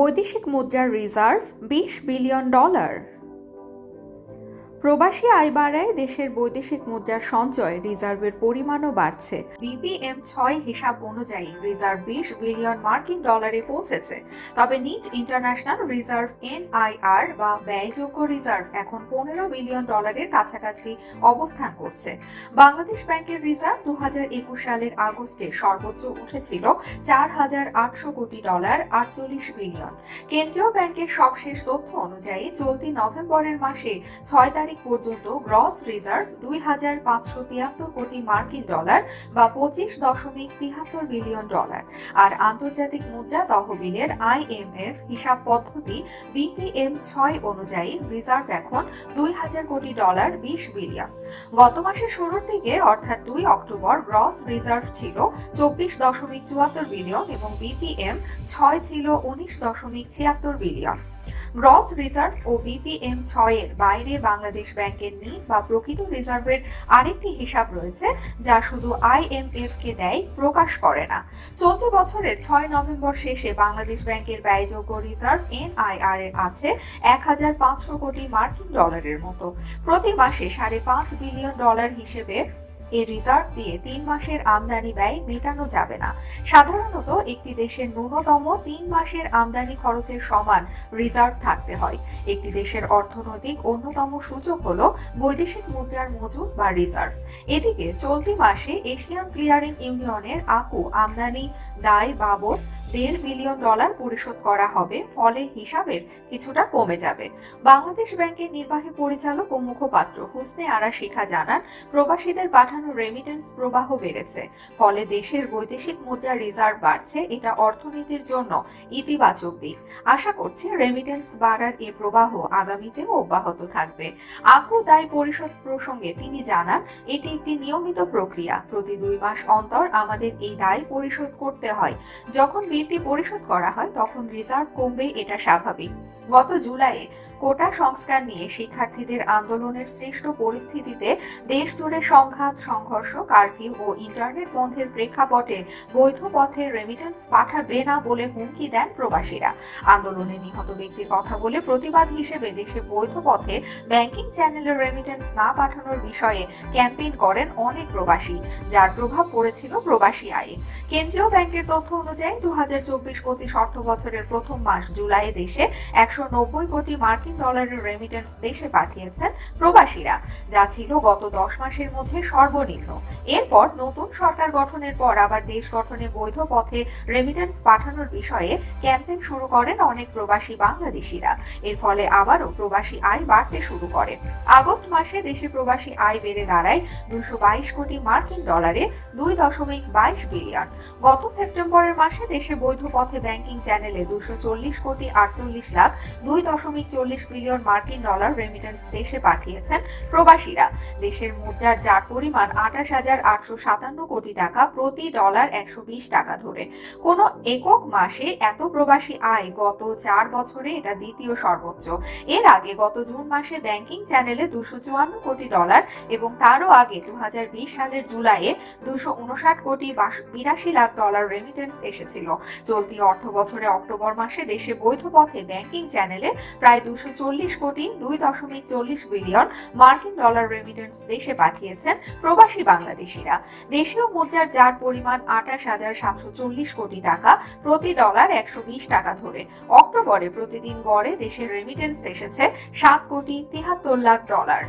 বৈদেশিক মুদ্রার রিজার্ভ বিশ বিলিয়ন ডলার। প্রবাসী আয় বাড়ায় দেশের বৈদেশিক মুদ্রার সঞ্চয় রিজার্ভের পরিমাণও বাড়ছে। বিপিএম ছয় হিসাব অনুযায়ী রিজার্ভ বিশ বিলিয়ন মার্কিন ডলারে পৌঁছেছে। তবে নিট ইন্টারন্যাশনাল রিজার্ভ এনআইআর বা ব্যয়যোগ্য রিজার্ভ এখন পনেরো বিলিয়ন ডলারের কাছাকাছি অবস্থান করছে। বাংলাদেশ ব্যাংকের রিজার্ভ দু হাজার একুশ সালের আগস্টে সর্বোচ্চ উঠেছিল চার হাজার আটশো কোটি ডলার আটচল্লিশ বিলিয়ন। কেন্দ্রীয় ব্যাংকের সবশেষ তথ্য অনুযায়ী চলতি নভেম্বরের মাসে ছয় তারিখ পর্যন্ত গ্রস রিজার্ভ দুই হাজার পাঁচশো তিয়াত্তর কোটি মার্কিন ডলার বা পঁচিশ দশমিক তিয়াত্তর বিলিয়ন ডলার। আর আন্তর্জাতিক মুদ্রা তহবিলের আইএমএফ হিসাব পদ্ধতি বিপিএম ছয় অনুযায়ী রিজার্ভ এখন দুই হাজার কোটি ডলার বিশ বিলিয়ন। গত মাসের শুরুর দিকে, অর্থাৎ দুই অক্টোবর, গ্রস রিজার্ভ ছিল চব্বিশ দশমিক চুয়াত্তর বিলিয়ন এবং বিপিএম ছয় ছিল উনিশ দশমিক ছিয়াত্তর বিলিয়ন। গ্রস রিজার্ভ ও বিপিএম ছয়ের বাইরে বাংলাদেশ ব্যাংকের নিট বা প্রকৃত রিজার্ভের আরেকটি হিসাব রয়েছে, যা শুধু আইএমএফ কে দেয়, প্রকাশ করে না। চলতি বছরের ছয় নভেম্বর শেষে বাংলাদেশ ব্যাংকের ব্যয়যোগ্য রিজার্ভ এনআইআর এর আছে এক হাজার পাঁচশো কোটি মার্কিন ডলারের মতো। প্রতি মাসে সাড়ে পাঁচ বিলিয়ন ডলার হিসেবে এ রিজার্ভ দিয়ে তিন মাসের আমদানি ব্যয় মেটানো যাবে না। সাধারণত একটি দেশের ন্যূনতম তিন মাসের আমদানি খরচের সমান রিজার্ভ থাকতে হয়। একটি দেশের অর্থনৈতিক অন্যতম সূচক হল বৈদেশিক মুদ্রার মজুদ বা রিজার্ভ এদিকে চলতি মাসে এশিয়ান ক্লিয়ারিং ইউনিয়নের আকু আমদানি, দায়, বাবদ দেড় বিলিয়ন ডলার পরিশোধ করা হবে, ফলে হিসাবের কিছুটা কমে যাবে। বাংলাদেশ ব্যাংকের নির্বাহী পরিচালক ও মুখপাত্র হুসনে আরা শিখা জানান, প্রবাসীদের পাঠানো রেমিটেন্স প্রবাহ বেড়েছে, ফলে দেশের বৈদেশিক মুদ্রা রিজার্ভ বাড়ছে, এটা অর্থনীতির জন্য ইতিবাচক দিক। আশা করছি রেমিটেন্স বাড়ার এ প্রবাহ আগামীতেও অব্যাহত থাকবে। আকু দায় পরিশোধ প্রসঙ্গে তিনি জানান, এটি একটি নিয়মিত প্রক্রিয়া, প্রতি দুই মাস অন্তর আমাদের এই দায় পরিশোধ করতে হয়। যখন বিলটি পরিশোধ করা হয়, তখন রিজার্ভ কমবে, এটা স্বাভাবিক। গত জুলাইয়ে কোটা সংস্কার নিয়ে শিক্ষার্থীদের আন্দোলনের সৃষ্ট পরিস্থিতিতে দেশ জুড়ে সংঘাত, সংঘর্ষ, কারফিউ ও ইন্টারনেট বন্ধের প্রেক্ষাপটে বৈধ পথে রেমিটেন্স পাঠাবে না বলে হুমকি দেন প্রবাসীরা। আন্দোলনে নিহত ব্যক্তির কথা বলে প্রতিবাদ হিসেবে দেশে বৈধ পথে ব্যাংকিং চ্যানেলের রেমিটেন্স না পাঠানোর বিষয়ে ক্যাম্পেইন করেন অনেক প্রবাসী, যার প্রভাব পড়েছিল প্রবাসী আয়ে। কেন্দ্রীয় ব্যাংকের তথ্য অনুযায়ী দু হাজার চব্বিশ পঁচিশ অর্থ বছরের প্রথম মাস জুলাইয়ে দেশে একশো নব্বই কোটি মার্কিন ডলারের রেমিটেন্স দেশে পাঠিয়েছেন প্রবাসীরা, যা ছিল গত দশ মাসের মধ্যে সর্বনিম্ন। এরপর নতুন সরকার গঠনের পর আবার দেশ গঠনে বৈধ পথে রেমিটেন্স পাঠানোর বিষয়ে ক্যাম্পেইন শুরু করেন অনেক প্রবাসী বাংলাদেশিরা। এর ফলে আবারও প্রবাসী আয় বাড়তে শুরু করে। আগস্ট মাসে দেশে প্রবাসী আয় বেড়ে দাঁড়ায় দুশো বাইশ কোটি মার্কিন ডলারে দুই দশমিক বাইশ বিলিয়ন। গত সেপ্টেম্বরের মাসে দেশে বৈধ পথে ব্যাংকিং চ্যানেলে দুশো চল্লিশ কোটি আটচল্লিশ লাখ দুই দশমিক চল্লিশ বিলিয়ন মার্কিন ডলার রেমিটেন্স দেশে পাঠিয়েছেন প্রবাসীরা। দেশের মুদ্রার যার পরিমাণ আঠাশ হাজার আটশো সাতান্ন কোটি টাকা প্রতি ডলার একশো বিশ টাকা ধরে। কোনো একক মাসে এত প্রবাসী আয় গত চার বছরে এটা দ্বিতীয় সর্বোচ্চ। এর আগে গত জুন মাসে ব্যাংকিং চ্যানেলে দুশো চুয়ান্ন কোটি ডলার এবং তারও আগে দু হাজার বিশ সালের জুলাইয়ে দুশো কোটি বিরাশি লাখ ডলার রেমিটেন্স এসেছিল। চলতি অর্থ বছরে অক্টোবর মাসে দেশে বৈধ পথে ব্যাংকিং চ্যানেলে প্রায় দুশো চল্লিশ কোটি দুই দশমিক চল্লিশ বিলিয়ন মার্কিন ডলার রেমিটেন্স দেশে পাঠিয়েছেন প্রবাসী বাংলাদেশিরা। দেশীয় মুদ্রার যার পরিমাণ আঠাশ হাজার সাতশো চল্লিশ কোটি টাকা প্রতি ডলার একশো বিশ টাকা ধরে। অক্টোবরে প্রতিদিন গড়ে দেশের রেমিটেন্স এসেছে সাত কোটি তিহাত্তর লাখ ডলার।